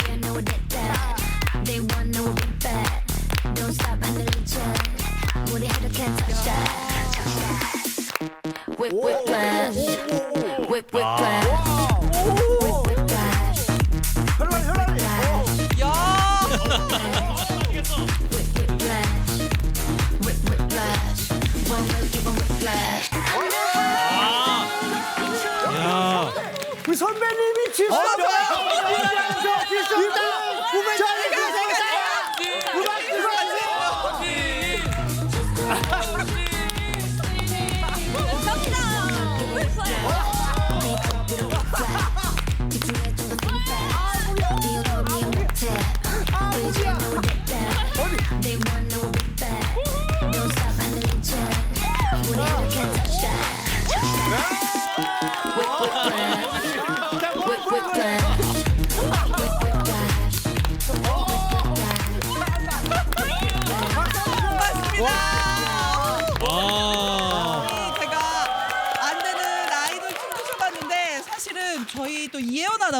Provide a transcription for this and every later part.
yeah, no, that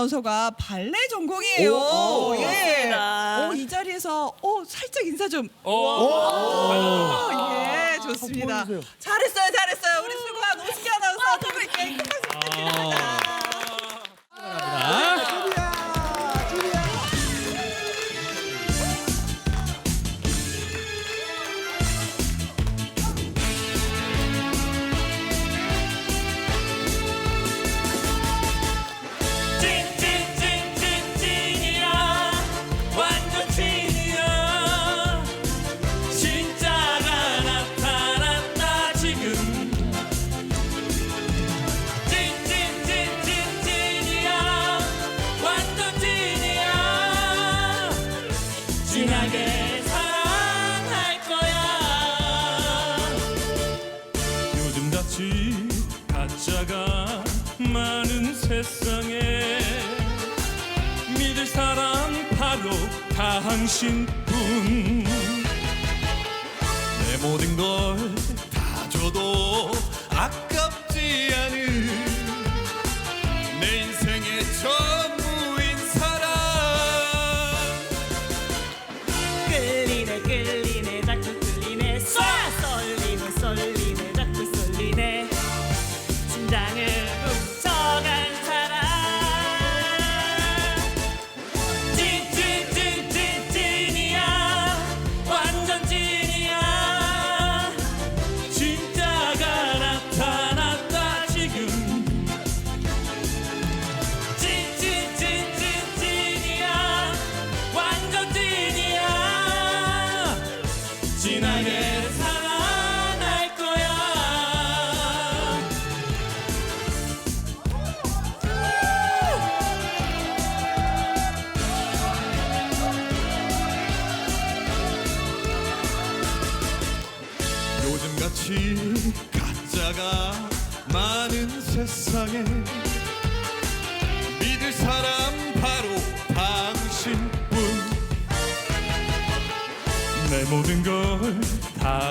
아나운서가 발레 전공이에요. 오, 예. 어, 이 자리에서 어, 살짝 인사 좀. 오, 예, 좋습니다. 잘했어요, 잘했어요. 우리 수고한 오시기 아나운서 두 분께 큰 박수 부탁드립니다. 세상에 믿을 사람 바로 당신뿐. 내 모든 걸 다 줘도 아깝지 않은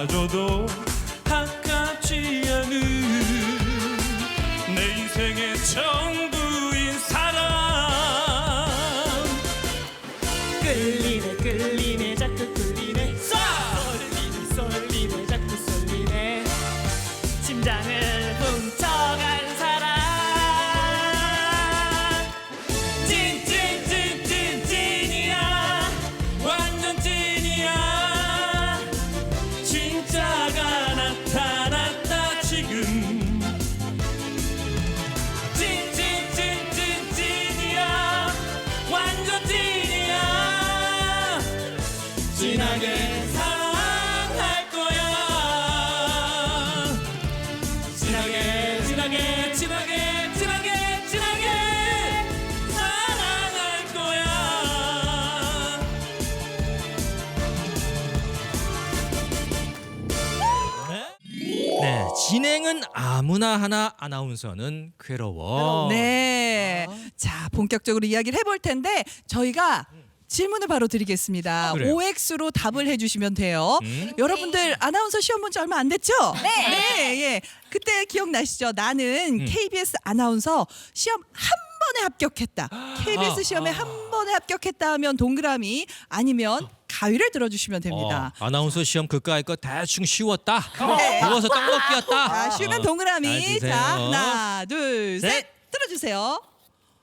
다 진행은 아무나 하나 아나운서는 괴로워. 네. 자, 본격적으로 이야기를 해볼 텐데 저희가 질문을 바로 드리겠습니다. 그래요. OX로 답을 해주시면 돼요. 음. 여러분들 아나운서 시험 본 지 얼마 안 됐죠? 네. 예. 그때 기억나시죠? 나는 음. KBS 아나운서 시험 한 번에 합격했다. KBS 아, 시험에 아. 한 번에 합격했다 하면 동그라미 아니면 가위를 들어주시면 됩니다. 어, 아나운서 시험 그까이 거 대충 쉬웠다. 네. 누워서. 자, 쉬우면 어, 동그라미. 잘 주세요. 자, 하나, 둘, 셋. 셋. 들어주세요.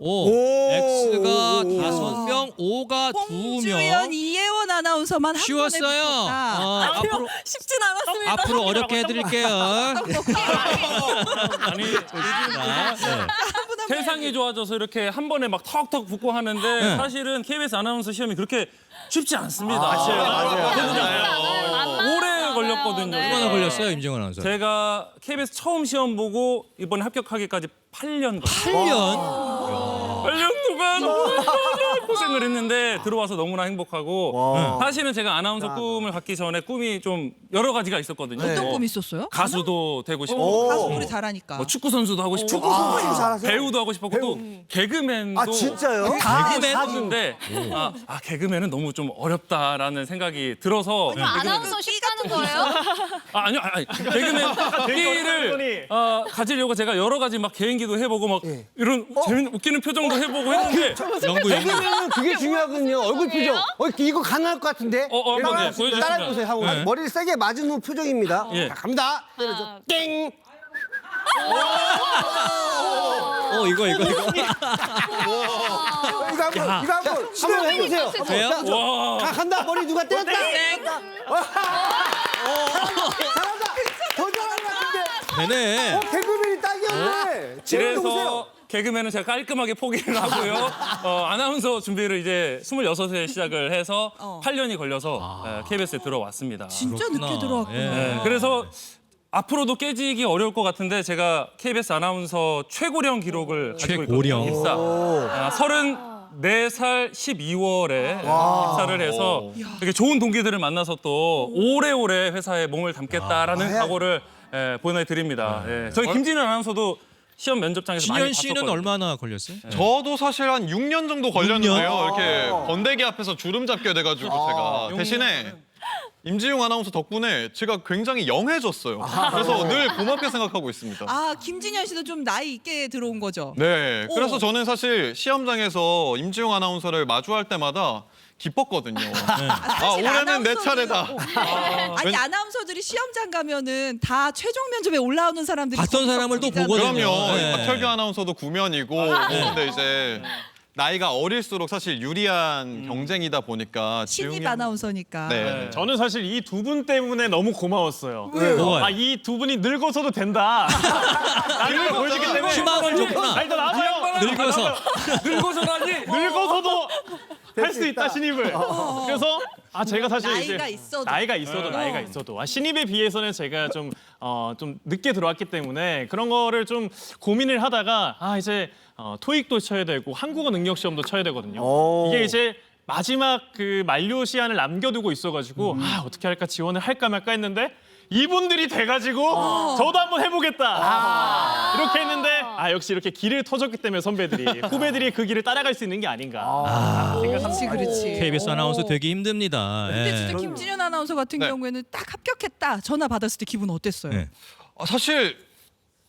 오, 오. X가 다섯 명, O가 두 홍주연, 명. 이혜원 아나운서만 한 쉬웠어요. 번에 붙었다. 어, 앞으로 쉽진 않았습니다. 앞으로 어렵게 해드릴게요. 아니 자, 네. 세상이 좋아져서 이렇게 한 번에 막 턱턱 붙고 하는데 네. 사실은 KBS 아나운서 시험이 그렇게 쉽지 않습니다. 맞아요. 오래 걸렸거든요. 얼마나 걸렸어요, 임정원 아나운서? 제가 KBS 처음 시험 보고 이번에 합격하기까지 8년 걸렸어요. 8년. 8년 동안 고생을 했는데 들어와서 너무나 행복하고 와. 사실은 제가 아나운서 꿈을 갖기 전에 꿈이 좀 여러 가지가 있었거든요. 어떤 뭐 꿈 있었어요? 가수도 되고 싶고 오. 가수 노래 잘하니까. 뭐 축구 선수도 하고 싶고 축구 선수 잘하세요? 배우도 하고 싶었고 또 개그맨도 아 진짜요? 개그맨? 했는데 아, 아 개그맨은 너무 좀 어렵다라는 생각이 들어서 아나운서 쉽 다는 거예요? 아, 아니요 아니, 개그맨 끼를 어, 가지려고 제가 여러 가지 막 개인기도 해보고 막 이런 재밌는 웃기는 표정도 해보고 했는데 영구 영구. 개그맨은 그게 중요하거든요. 얼굴 표정. 어, 이거 가능할 것 같은데. 어, 어, 한번 네, 보여주시면. 따라해보세요. 하고 네. 머리를 세게 맞은 후 표정입니다. 예. 자, 갑니다. 때려줘. 땡. 어 이거 이거 이거. 어, 이거 한번 이거 한번 한번 해보세요. 돼요? 와 가, 간다. 머리 누가 때렸다. 잘한다. 더 잘하는 것 같은데. 되네. 어, 개그맨이 딱이었네. 재밌는 보세요. 그래서 개그맨은 제가 깔끔하게 포기를 하고요. 어, 아나운서 준비를 이제 26세 시작을 해서 어. 8년이 걸려서 에, KBS에 들어왔습니다. 진짜 그렇구나. 늦게 들어왔구나. 예. 네, 그래서 앞으로도 깨지기 어려울 것 같은데 제가 KBS 아나운서 최고령 기록을 가지고 최고령. 있거든요. 입사. 아, 34살 12월에 입사를 해서 이렇게 좋은 동기들을 만나서 또 오래오래 회사에 몸을 담겠다라는 아, 각오를 예, 보내드립니다. 예. 저희 김진현 아나운서도 시험 면접장에서 많이 진현 씨는 봤었거든요. 얼마나 걸렸어요? 저도 사실 한 6년 정도 걸렸는데요. 년? 이렇게 번데기 앞에서 주름 잡게 돼가지고 제가 대신에 임지용 아나운서 덕분에 제가 굉장히 영해졌어요. 그래서 늘 고맙게 생각하고 있습니다. 아, 김진현 씨도 좀 나이 있게 들어온 거죠? 네, 그래서 오. 저는 사실 시험장에서 임지용 아나운서를 마주할 때마다 기뻤거든요. 아, 사실 올해는 내 아나운서들은- 차례다. 아니 아나운서들이 시험장 가면은 다 최종 면접에 올라오는 사람들이 봤던 거기서 사람을 또 보잖아요. 보거든요. 그럼요. 네. 박철규 아나운서도 구면이고 근데 이제 나이가 어릴수록 사실 유리한 경쟁이다 보니까 신입 지웅이 형- 아나운서니까. 네. 저는 사실 이 두 분 때문에 너무 고마웠어요. 뭐가요? 아, 이 두 분이 늙어서도 된다. 나를 보여주기 때문에. 희망을 줬구나. 아니, 더 나와봐요. 늙어서. 늙어서라니 늙어서도 할 수 있다, 신입을. 그래서 아, 제가 사실 이제 나이가 있어도. 나이가 있어도 나이가 있어도 아, 신입에 비해서는 제가 좀 어, 좀 늦게 들어왔기 때문에 그런 거를 좀 고민을 하다가 아, 이제 어, 토익도 쳐야 되고 한국어 능력 시험도 쳐야 되거든요. 오. 이게 이제 마지막 그 만료 시한을 남겨두고 있어가지고 아 어떻게 할까 지원을 할까 말까 했는데 이분들이 돼가지고 저도 한번 해보겠다 이렇게 했는데 아 역시 이렇게 길을 터졌기 때문에 선배들이 후배들이 그 길을 따라갈 수 있는 게 아닌가 그렇지, 그렇지. KBS 오. 아나운서 되기 힘듭니다. 근데 예. 진짜 김진현 아나운서 같은 네. 경우에는 딱 합격했다 전화 받았을 때 기분 어땠어요? 네. 아, 사실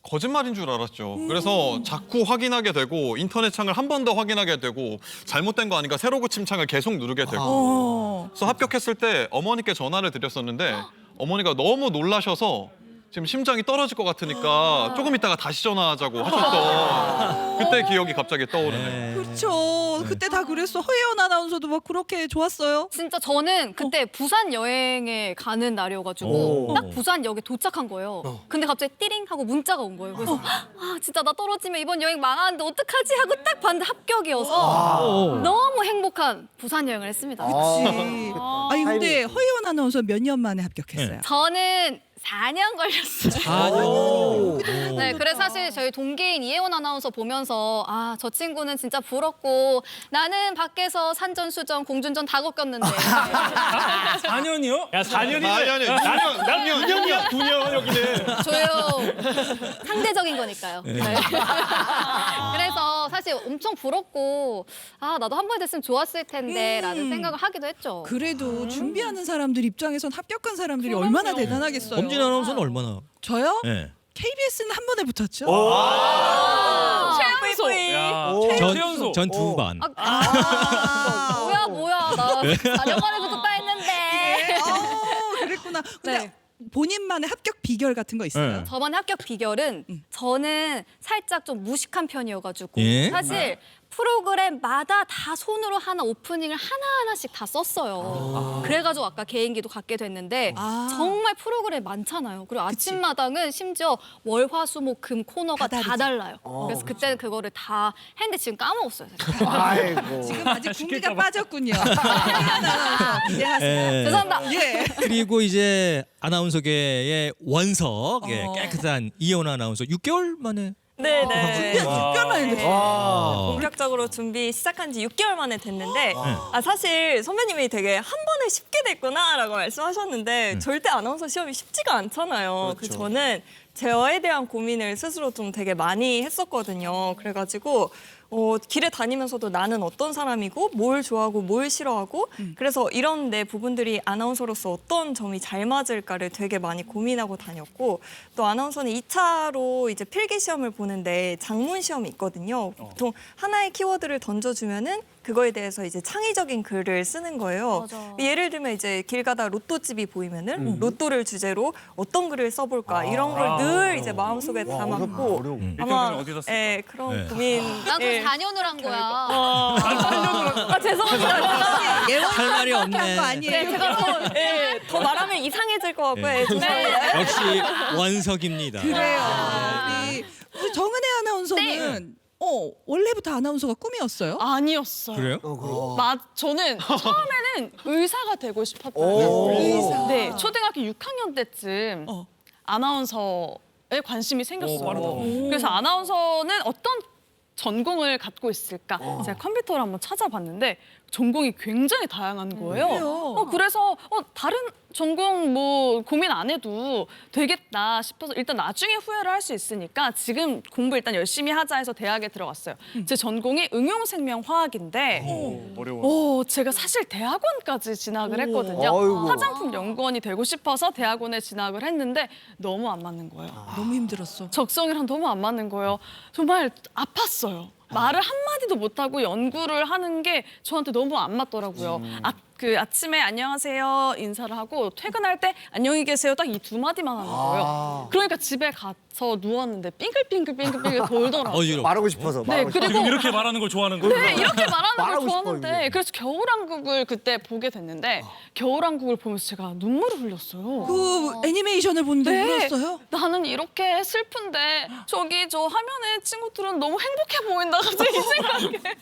거짓말인 줄 알았죠. 그래서 자꾸 확인하게 되고 인터넷 창을 한 번 더 확인하게 되고 잘못된 거 아닌가 새로 고침 창을 계속 누르게 되고 어. 그래서 합격했을 때 어머니께 전화를 드렸었는데 어머니가 너무 놀라셔서 지금 심장이 떨어질 것 같으니까 조금 있다가 다시 전화하자고 하셨던 그때 기억이 갑자기 떠오르네요. 그렇죠. 그때 다 그랬어. 허예원 아나운서도 막 그렇게 좋았어요. 진짜 저는 그때 부산 여행에 가는 날이어가지고 오. 딱 부산역에 도착한 거예요. 근데 갑자기 띠링 하고 문자가 온 거예요. 그래서 아 진짜 나 떨어지면 이번 여행 망하는데 어떡하지 하고 딱 봤는데 합격이어서 너무 행복한 부산 여행을 했습니다. 아니 근데 허예원 아나운서 몇 년 만에 합격했어요. 저는 4년 걸렸어요. 아니요. 네, 그래서 사실 저희 동계인 이혜원 아나운서 보면서 아, 저 친구는 진짜 부럽고 나는 밖에서 산전 수전, 공준전 다 겪었는데 4년이요? 야 4년이면 아니, 아니, 나는 난 2년이야 9년 여기는 조용 상대적인 거니까요. 네. 그래서 사실 엄청 부럽고 아 나도 한 번 됐으면 좋았을 텐데라는 생각을 하기도 했죠. 그래도 준비하는 사람들 입장에선 합격한 사람들이 얼마나 대단하겠어요. 엄진 아나운서는 얼마나? 저요? 예. KBS는 한 번에 붙었죠. 최영민 최연소. 야, 전, 최연소. 전두 번. 아, 뭐야 뭐야 나 네. 4년간에 붙었다 했는데. 어, 그랬구나. 근데 네. 본인만의 합격 비결 같은 거 있어요? 네. 저번 합격 비결은 저는 살짝 좀 무식한 편이어가지고 예? 사실 프로그램마다 다 손으로 하나 오프닝을 하나하나씩 다 썼어요. 그래가지고 아까 개인기도 갖게 됐는데 아. 정말 프로그램 많잖아요. 그리고 아침마당은 심지어 월화수목금 코너가 다. 달라요. 그래서 그때는 그거를 다 했는데 지금 까먹었어요. 사실. 아이고. 지금 아직 군기가 빠졌군요. 아나운서 기대하세요. 예. 죄송합니다. 예. 그리고 이제 아나운서계의 원석, 예, 어. 깨끗한 이현 아나운서 6개월 만에 네네. 6개월 만에 됐어요. 어, 본격적으로 준비 시작한 지 6개월 만에 됐는데 아 사실 선배님이 되게 한 번에 쉽게 됐구나라고 말씀하셨는데 절대 아나운서 시험이 쉽지가 않잖아요. 그 저는 저에 대한 고민을 스스로 좀 되게 많이 했었거든요. 그래가지고 어, 길에 다니면서도 나는 어떤 사람이고 뭘 좋아하고 뭘 싫어하고 그래서 이런 내 부분들이 아나운서로서 어떤 점이 잘 맞을까를 되게 많이 고민하고 다녔고 또 아나운서는 2차로 이제 필기 시험을 보는데 장문 시험이 있거든요. 보통 하나의 키워드를 던져주면은 그거에 대해서 이제 창의적인 글을 쓰는 거예요. 맞아. 예를 들면 이제 길 가다 로또집이 보이면은 로또를 주제로 어떤 글을 써볼까 이런 걸 늘 이제 마음속에 담았고 일등분은 어디다 쓸까? 예, 그런 네. 고민. 난 예. 그럼 4년을 한 거야. 아 죄송합니다. 예원 할 말이 없네. 아니에요. 네, 제가 또, 예, 더 말하면 이상해질 것 같고요. 예, 죄송합니다. 역시 원석입니다. 그래요. 네. 우리, 우리 정은혜 아나운서는 어 원래부터 아나운서가 꿈이었어요? 아니었어요. 그래요? 마, 저는 처음에는 의사가 되고 싶었어요. 의사. 네, 초등학교 6학년 때쯤 어. 아나운서에 관심이 생겼어요. 그래서 아나운서는 어떤 전공을 갖고 있을까? 제가 컴퓨터를 한번 찾아봤는데 전공이 굉장히 다양한 거예요. 그래요? 어, 그래서 어, 다른 전공 뭐 고민 안 해도 되겠다 싶어서 일단 나중에 후회를 할 수 있으니까 지금 공부 일단 열심히 하자 해서 대학에 들어갔어요. 제 전공이 응용생명화학인데 어려워. 오, 제가 사실 대학원까지 진학을 했거든요. 아이고. 화장품 연구원이 되고 싶어서 대학원에 진학을 했는데 너무 안 맞는 거예요. 너무 힘들었어. 적성이랑 너무 안 맞는 거예요. 정말 아팠어요. 말을 한마디도 못하고 연구를 하는 게 저한테 너무 안 맞더라고요. 아, 그 아침에 안녕하세요 인사를 하고 퇴근할 때 안녕히 계세요 딱 이 두 마디만 하는 거예요. 그러니까 집에 가서 누웠는데 빙글빙글빙글빙글 돌더라고요. 어지러. 말하고 싶어서. 네, 말하고 싶어서. 그리고 지금 이렇게 말하는 걸 좋아하는 거예요? 네, 이렇게 말하는 걸 말하고 싶어, 좋아하는데 이게. 그래서 겨울왕국을 그때 보게 됐는데 겨울왕국을 보면서 제가 눈물을 흘렸어요. 그 애니메이션을 보는데 네. 울었어요? 나는 이렇게 슬픈데 저기 저 화면에 친구들은 너무 행복해 보인다 갑자기 이 생각에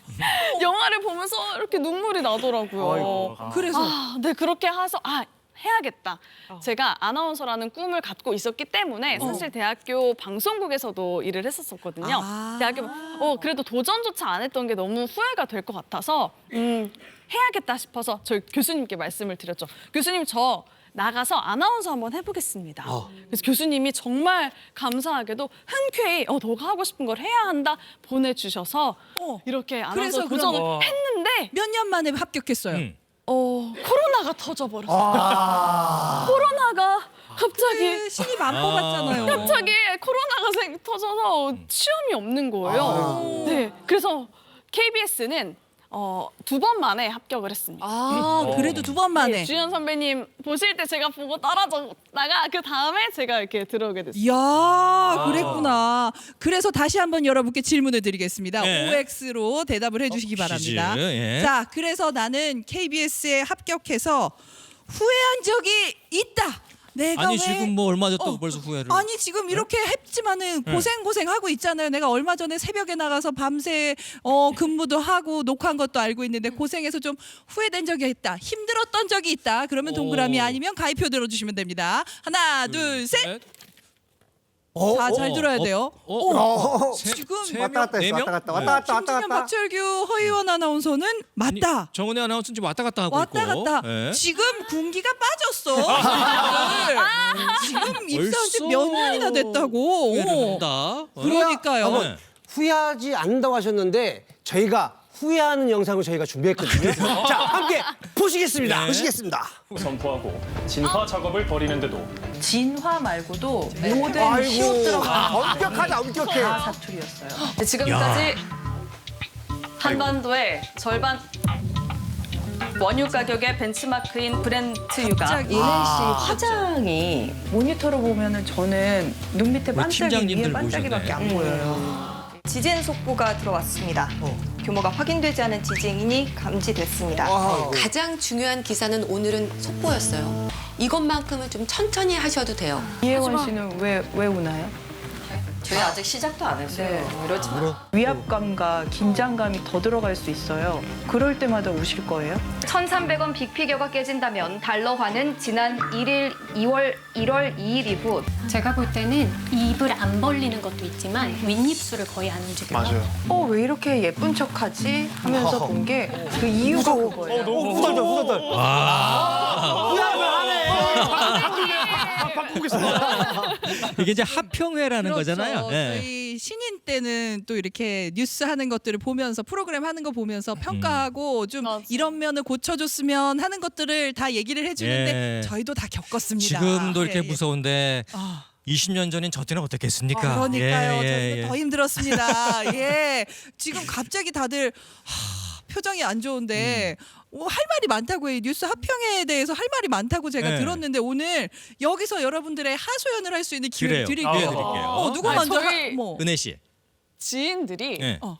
영화를 보면서 이렇게 눈물이 나더라고요. 그래서 아, 네 그렇게 해서 아 해야겠다. 제가 아나운서라는 꿈을 갖고 있었기 때문에 사실 대학교 방송국에서도 일을 했었었거든요. 아. 대학교 어 그래도 도전조차 안 했던 게 너무 후회가 될 것 같아서 음 해야겠다 싶어서 저희 교수님께 말씀을 드렸죠. 교수님 저 나가서 아나운서 한번 해보겠습니다. 그래서 교수님이 정말 감사하게도 흔쾌히 어 너가 하고 싶은 걸 해야 한다 보내주셔서 어. 이렇게 아나운서 그래서 도전을 그럼- 했는데 몇 년 만에 합격했어요. 음. 어 코로나가 터져버렸어 요. 아. 코로나가 갑자기 네, 신입 안 뽑았잖아요. 갑자기 코로나가 생, 터져서 시험이 없는 거예요. 네, 그래서 KBS는 어, 두 번 만에 합격을 했습니다. 아 그래도 두 번 만에. 네, 주연 선배님 보실 때 제가 보고 떨어졌다가 그 다음에 제가 이렇게 들어오게 됐어요. 이야 그랬구나. 그래서 다시 한번 여러분께 질문을 드리겠습니다. 네. OX로 대답을 해주시기 어, 바랍니다. 퀴즈, 예. 자 그래서 나는 KBS에 합격해서 후회한 적이 있다. 내가 아니 왜 지금 뭐 얼마 전다고 어, 벌써 후회를. 아니 지금 이렇게 했지만은 고생 고생 하고 있잖아요. 내가 얼마 전에 새벽에 나가서 밤새 어 근무도 하고 녹화한 것도 알고 있는데 고생해서 좀 후회된 적이 있다. 힘들었던 적이 있다. 그러면 동그라미 오. 아니면 가위표 들어주시면 됩니다. 하나 둘 셋. 셋. 자잘 어, 들어야 어, 돼요. 어, 어, 세- 지금 세 왔다 명? 갔다 네 했어. 명? 왔다 갔다 왔다 갔다 왔다 김준현 갔다. 박철규 허이원 아나운서는 아니, 맞다. 정은혜 아나운서 지금 왔다 갔다 하고 왔다 있고. 갔다. 예. 지금 군기가 빠졌어. 지금 입사한 지몇 벌써 년이나 됐다고. 후회를 어. 한다. 어? 그러니까요. 네. 후회하지 않는다고 하셨는데 저희가 후회하는 영상을 저희가 준비했거든요. 자, 함께 보시겠습니다. 네. 보시겠습니다. 선포하고 진화 작업을 벌이는데도 진화 말고도 모든 아이고, 히읗들어가 엄격하다, 엄격해. 다 사투리였어요. 지금까지 한반도의 절반 원유 가격의 벤치마크인 브렌트 유가 갑자기. 예은 씨 화장이 모니터로 보면은 저는 눈 밑에 뭐 반짝이 팀장님들 위에 반짝이밖에 안 보여요. 지진 속보가 들어왔습니다. 규모가 확인되지 않은 지진이 감지됐습니다. 가장 중요한 기사는 오늘은 속보였어요. 이것만큼은 좀 천천히 하셔도 돼요. 이혜원 씨는 왜 왜 우나요? 저희 아직 시작도 안 했어요. 이러지 마. 위압감과 긴장감이 더 들어갈 수 있어요. 그럴 때마다 우실 거예요? 1,300원 빅피겨가 깨진다면 달러화는 지난 1일 2월 1월 2일 이후 제가 볼 때는 입을 안 벌리는 것도 있지만 윗입술을 거의 안 움직여요. 맞아요. 어 왜 이렇게 예쁜 척하지 하면서 본 게 그 이유가 그거예요. 오, 후덜덜, 후 덜덜. 이게 이제 합평회라는 그렇죠. 거잖아요. 예. 저희 신인 때는 또 이렇게 뉴스 하는 것들을 보면서 프로그램 하는 거 보면서 평가하고 좀 맞아. 이런 면을 고쳐줬으면 하는 것들을 다 얘기를 해주는데 예. 저희도 다 겪었습니다. 지금도 이렇게 예, 예. 무서운데 아. 20년 전인 저 때는 어떻겠습니까? 아, 그러니까요. 예, 예, 저희는 예. 더 힘들었습니다. 예. 지금 갑자기 다들 하, 표정이 안 좋은데 어, 할 말이 많다고 해요. 뉴스 합평에 대해서 할 말이 많다고 제가 네. 들었는데 오늘 여기서 여러분들의 하소연을 할 수 있는 기회를 그래요. 드릴게요. 기회 드릴게요. 어, 누가 아니, 먼저 저희- 하, 뭐. 은혜 씨. 지인들이 예. 어.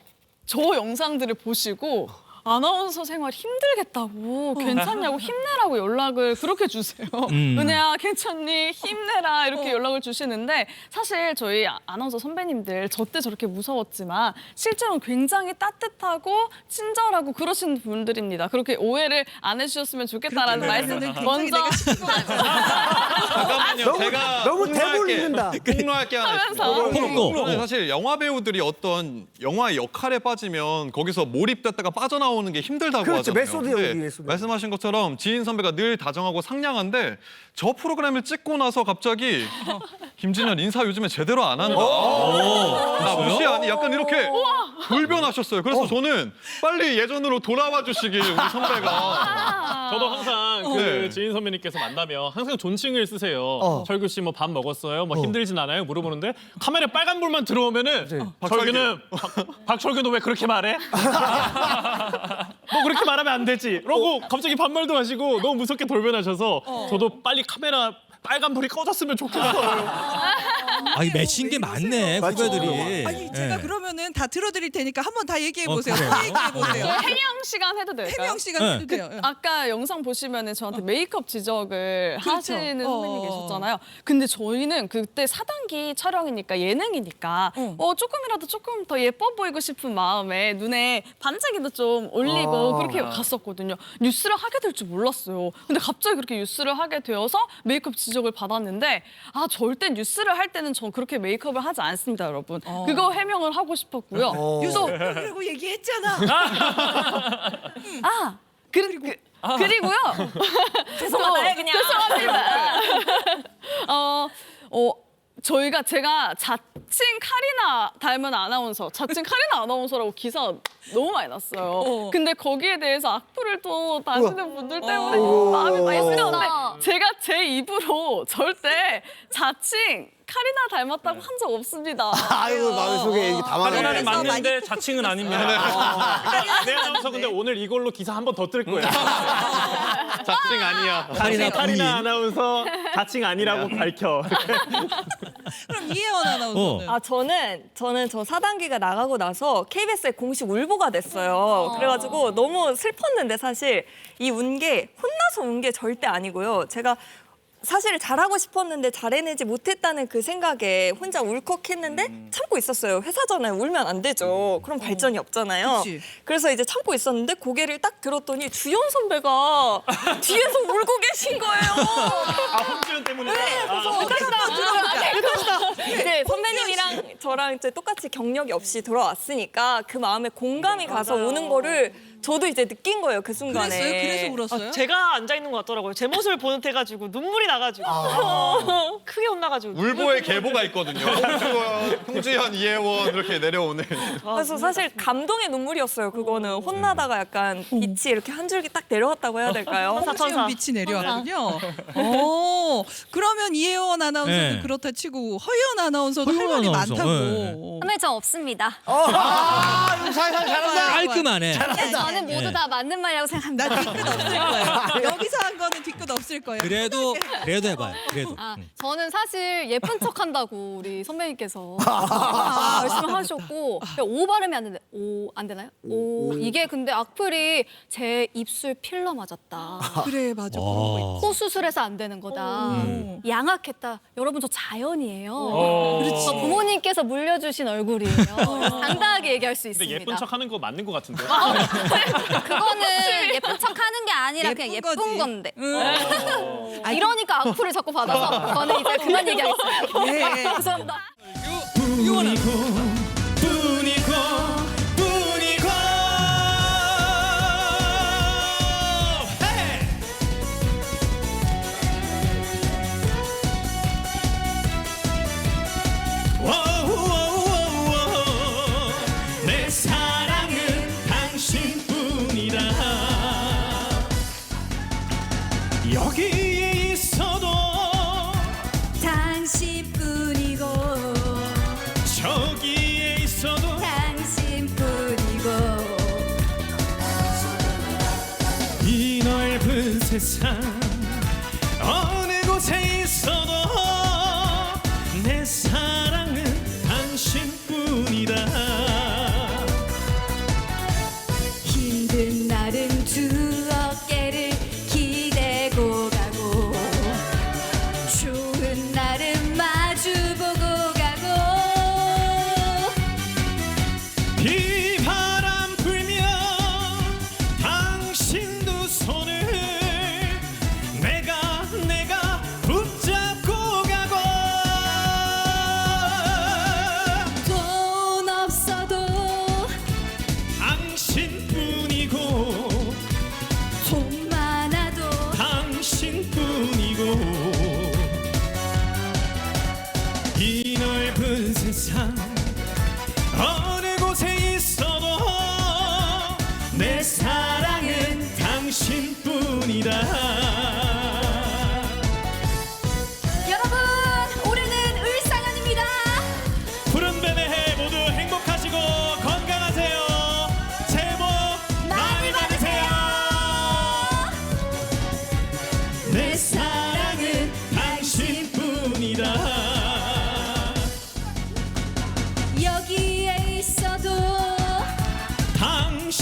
저 영상들을 보시고 아나운서 생활 힘들겠다고 괜찮냐고 힘내라고 연락을 그렇게 주세요. 음. 은혜야 괜찮니 힘내라 이렇게 연락을 주시는데 사실 저희 아- 아나운서 선배님들 저 때 저렇게 무서웠지만 실제로는 굉장히 따뜻하고 친절하고 그러신 분들입니다. 그렇게 오해를 안 해주셨으면 좋겠다라는 말씀 굉장히 먼저 잠깐만요. 너무- 제가 너무 폭로할 대본을 게- 읽는다. 폭로할 게 하나 있습니다. 하면서. 폭로. 저는 사실 영화 배우들이 어떤 영화의 역할에 빠지면 거기서 몰입됐다가 빠져 나오는 게 힘들다고 그렇죠. 하잖아요. 메소드 근데 연기, 메소드. 말씀하신 것처럼 지인 선배가 늘 다정하고 상냥한데 저 프로그램을 찍고 나서 갑자기 김진현 인사 요즘에 제대로 안 한다. 나 무시하니? 약간 이렇게 돌변하셨어요. 그래서 저는 빨리 예전으로 돌아와 주시길 우리 선배가. 저도 항상 그 네. 지인 선배님께서 만나면 항상 존칭을 쓰세요. 어. 철규 씨 뭐 밥 먹었어요? 뭐 힘들진 않아요? 물어보는데 카메라에 빨간 불만 들어오면은 철규는 박- 박철규 너왜 그렇게 말해? 너 그렇게 말하면 안 되지. 그러고 갑자기 반말도 하시고 너무 무섭게 돌변하셔서 저도 빨리 카메라 빨간 불이 꺼졌으면 좋겠어요. 아이 맺힌 게 많네 맞죠. 후배들이. 아니 제가 예. 그러면은 다 들어드릴 테니까 한번 다 얘기해 어, 보세요. 그래요? 다 얘기해 보세요. 저 해명 시간 해도 될까요? 해명 시간 네. 해도 돼요. 예. 아까 영상 보시면은 저한테 메이크업 지적을 그렇죠. 하시는 어. 선배님 계셨잖아요. 근데 저희는 그때 4단기 촬영이니까 예능이니까 어. 어, 조금이라도 조금 더 예뻐 보이고 싶은 마음에 눈에 반짝이도 좀 올리고 아. 그렇게 갔었거든요. 뉴스를 하게 될 줄 몰랐어요. 근데 갑자기 그렇게 뉴스를 하게 되어서 메이크업 지적을 받았는데 아 절대 뉴스를 할 때는 전 그렇게 메이크업을 하지 않습니다, 여러분. 어. 그거 해명을 하고 싶었고요. 어. 유소 그리고 얘기했잖아. 아 그리고 그, 그리고요. 죄송하다, 그냥. 죄송합니다. 어, 어, 저희가 제가 자칭 카리나 닮은 아나운서, 자칭 카리나 아나운서라고 기사 너무 많이 났어요. 어. 근데 거기에 대해서 악플을 또 다시는 분들 때문에 어. 마음이 많이 어. 쓰였는데 제가 제 입으로 절대 자칭 카리나 닮았다고 한 적 없습니다. 아이고, 마음속에 이게. 카리나는 그래서 맞는데 자칭은 아닙니다. 내 아나운서 근데 오늘 이걸로 기사 한 번 더 뜰 거예요. 자칭 아니야. 카리나 카리나. 아나운서 자칭 아니라고 밝혀. 그럼 이혜원 아나운서는 아 저는 저는 저 4단계가 나가고 나서 KBS에 공식 울보가 됐어요. 그래가지고 너무 슬펐는데 사실 이 운 게 혼나서 운 게 절대 아니고요. 제가 사실 잘하고 싶었는데 잘해내지 못했다는 그 생각에 혼자 울컥했는데 참고 있었어요. 회사잖아요. 울면 안 되죠. 그럼 발전이 없잖아요. 그치. 그래서 이제 참고 있었는데 고개를 딱 들었더니 주연 선배가 뒤에서 울고 계신 거예요. 아 홍지연 때문에. 그래서 이제 선배님이랑 저랑 이제 똑같이 경력이 없이 들어왔으니까 그 마음에 공감이 가서 우는 거를 저도 이제 느낀 거예요 그 순간에. 그랬어요? 그래서 울었어요? 아, 제가 앉아 있는 것 같더라고요. 제 모습을 보는 해가지고 눈물이 나가지고 크게 혼나가지고. 울보의 계보가 있거든요. 홍주현, 이혜원 이렇게 내려오는. 그래서 사실 감동의 눈물이었어요. 그거는 혼나다가 약간 빛이 이렇게 한 줄기 딱 내려왔다고 해야 될까요? 홍지연 빛이 내려왔군요. 오, 그러면 이혜원 아나운서는 네. 그렇다 치고 허희연 아나운서도 할 허희연 말이 아나운서, 많다고. 네. 선배 저 없습니다. 아, 이거 살살 잘한다. 깔끔하네. 저는 모두 네. 다 맞는 말이라고 생각합니다. 나 뒤끝 없을 거예요. 여기서 한 거는 뒤끝 없을 거예요. 그래도 그래도 해봐요. 그래도. 아, 음. 저는 사실 예쁜 척 한다고 우리 선배님께서 아, 열심히 하셨고 오 발음이 안 되네. 오, 안 되나요? 오, 이게 근데 악플이 제 입술 필러 맞았다. 그래 맞아. 어. 코 수술해서 안 되는 거다. 음. 양악했다. 여러분 저 자연이에요. 어. 그렇지. 저 부모님께서 물려주신 얼굴이에요. 당당하게 얘기할 수 근데 있습니다. 예쁜 척 하는 거 맞는 것 같은데. 그거는 예쁜 척 하는 게 아니라 그냥 예쁜 예쁜 거지. 건데. 음. 아니, 이러니까 악플을 자꾸 받아서 저는 이제 그만 얘기하겠습니다. 네. 감사합니다. 세상 어느 곳에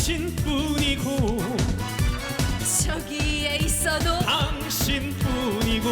당신뿐이고 저기에 있어도 당신뿐이고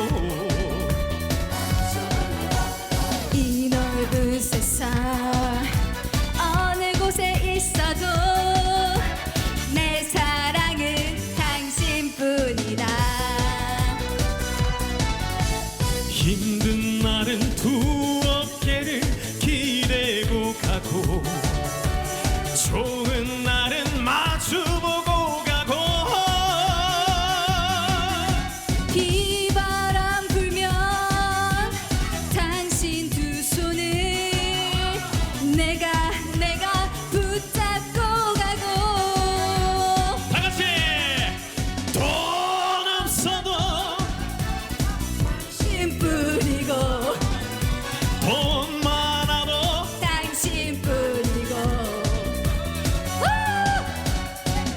내가 내가 붙잡고 가고. 다 같이 돈 없어도 당신 뿐이고. 돈 많아도 당신 뿐이고.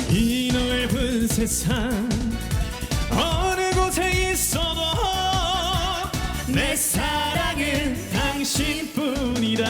이 넓은 세상 어느 곳에 있어도 내 사랑은 당신뿐이다